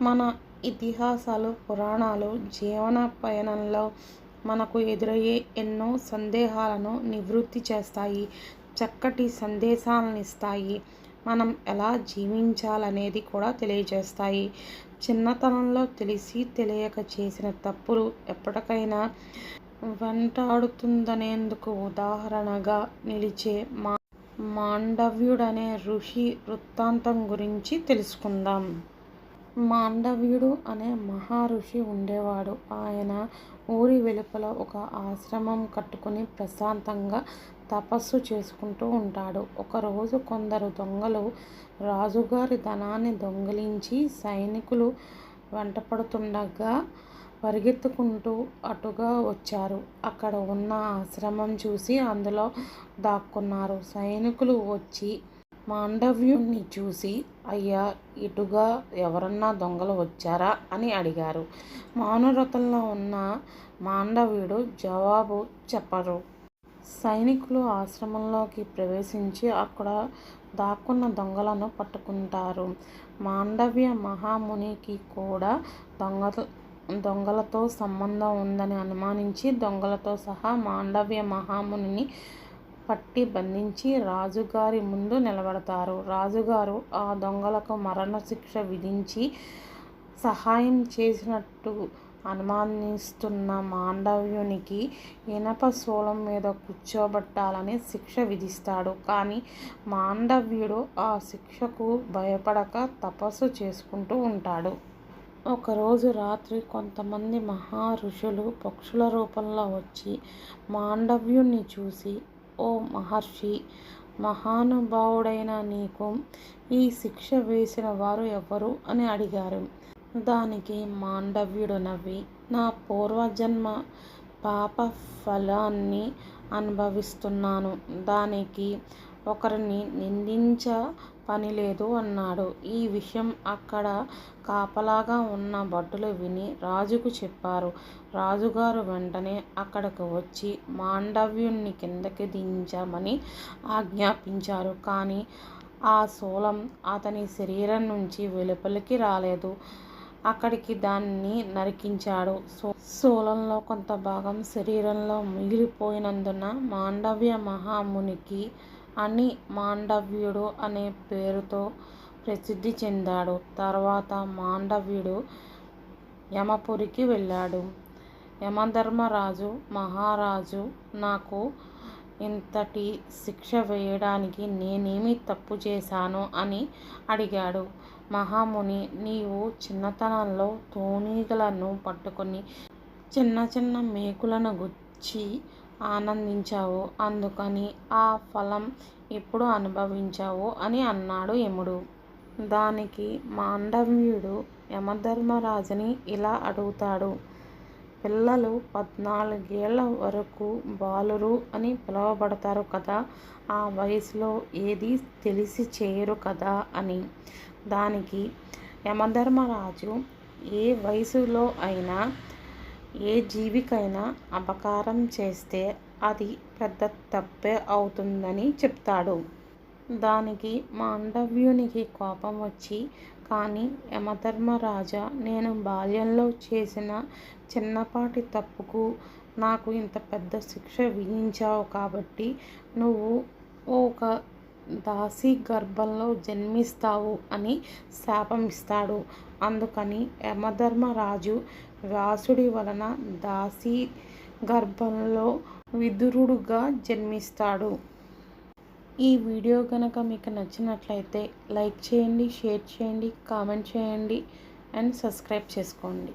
మన ఇతిహాసాలు పురాణాలు జీవన పయనంలో మనకు ఎదురయ్యే ఎన్నో సందేహాలను నివృత్తి చేస్తాయి చక్కటి సందేశాలను ఇస్తాయి. మనం ఎలా జీవించాలనేది కూడా తెలియజేస్తాయి. చిన్నతనంలో తెలిసి తెలియక చేసిన తప్పులు ఎప్పటికైనా వెంటాడుతుందనేందుకు ఉదాహరణగా నిలిచే మా మాండవ్యుడనే ఋషి వృత్తాంతం గురించి తెలుసుకుందాం. మాండవ్యుడు అనే మహర్షి ఉండేవాడు. ఆయన ఊరి వెలుపల ఒక ఆశ్రమం కట్టుకుని ప్రశాంతంగా తపస్సు చేసుకుంటూ ఉంటాడు. ఒకరోజు కొందరు దొంగలు రాజుగారి ధనాన్ని దొంగిలించి సైనికులు వెంటపడుతుండగా పరిగెత్తుకుంటూ అటుగా వచ్చారు. అక్కడ ఉన్న ఆశ్రమం చూసి అందులో దాక్కున్నారు. సైనికులు వచ్చి మాండవ్యుణ్ణి చూసి అయ్యా ఇటుగా ఎవరన్నా దొంగలు వచ్చారా? అని అడిగారు. మౌనవ్రతంలో ఉన్న మాండవ్యుడు జవాబు చెప్పరు. సైనికులు ఆశ్రమంలోకి ప్రవేశించి అక్కడ దాక్కున్న దొంగలను పట్టుకుంటారు. మాండవ్య మహామునికి కూడా దొంగ దొంగలతో సంబంధం ఉందని అనుమానించి దొంగలతో సహా మాండవ్య మహామునిని పట్టి బంధించి రాజుగారి ముందు నిలబడతారు. రాజుగారు ఆ దొంగలకు మరణశిక్ష విధించి సహాయం చేసినట్టు అనుమానిస్తున్న మాండవ్యునికి ఇనప శూలం మీద కూర్చోబెట్టాలని శిక్ష విధిస్తాడు. కానీ మాండవ్యుడు ఆ శిక్షకు భయపడక తపస్సు చేసుకుంటూ ఉంటాడు. ఒకరోజు రాత్రి కొంతమంది మహా ఋషులు పక్షుల రూపంలో వచ్చి మాండవ్యుణ్ణి చూసి ఓ మహర్షి! మహానుభావుడైన నీకు ఈ శిక్ష వేసిన వారు ఎవరు? అని అడిగారు. దానికి మాండవ్యుడు నవ్వి నా పూర్వజన్మ పాప ఫలాన్ని అనుభవిస్తున్నాను. దానికి ఒకరిని నిందించ పని లేదు అన్నాడు. ఈ విషయం అక్కడ కాపలాగా ఉన్న భటులు విని రాజుకు చెప్పారు. రాజుగారు వెంటనే అక్కడికి వచ్చి మాండవ్యుణ్ణి కిందకి దించమని ఆజ్ఞాపించారు. కానీ ఆ శూలం అతని శరీరం నుంచి వెలుపలికి రాలేదు. అక్కడికి దాన్ని నరికించాడు. శూలంలో కొంత భాగం శరీరంలో మిగిలిపోయినందున మాండవ్య మహామునికి అని మాండవ్యుడు అనే పేరుతో ప్రసిద్ధి చెందాడు. తర్వాత మాండవ్యుడు యమపురికి వెళ్ళాడు. యమధర్మరాజు మహారాజు నాకు ఇంతటి శిక్ష వేయడానికి నేనేమి తప్పు చేశాను అని అడిగాడు. మహాముని నీవు చిన్నతనంలో తోనీగలను పట్టుకొని చిన్న చిన్న మేకులను గుచ్చి ఆనందించావు. అందుకని ఆ ఫలం ఇప్పుడు అనుభవించావు అని అన్నాడు యముడు. దానికి మాండవ్యుడు యమధర్మరాజుని ఇలా అడుగుతాడు. పిల్లలు పద్నాలుగేళ్ళ వరకు బాలురు అని పిలువబడతారు కదా ఆ వయసులో ఏది తెలిసి చేయరు కదా అని. దానికి యమధర్మరాజు ఏ వయసులో అయినా ఏ జీవికైనా అపకారం చేస్తే అది పెద్ద తప్పే అవుతుందని చెప్తాడు. దానికి మాండవ్యునికి కోపం వచ్చి కానీ యమధర్మరాజా నేను బాల్యంలో చేసిన చిన్నపాటి తప్పుకు నాకు ఇంత పెద్ద శిక్ష విధించావు కాబట్టి నువ్వు ఒక దాసి గర్భంలో జన్మిస్తావు అని శాపం ఇస్తాడు. అందుకని యమధర్మరాజు వ్యాసుడి వలన దాసి గర్భంలో విదురుడుగా జన్మిస్తాడు. ఈ వీడియో కనుక మీకు నచ్చినట్లయితే లైక్ చేయండి షేర్ చేయండి కామెంట్ చేయండి అండ్ సబ్స్క్రైబ్ చేసుకోండి.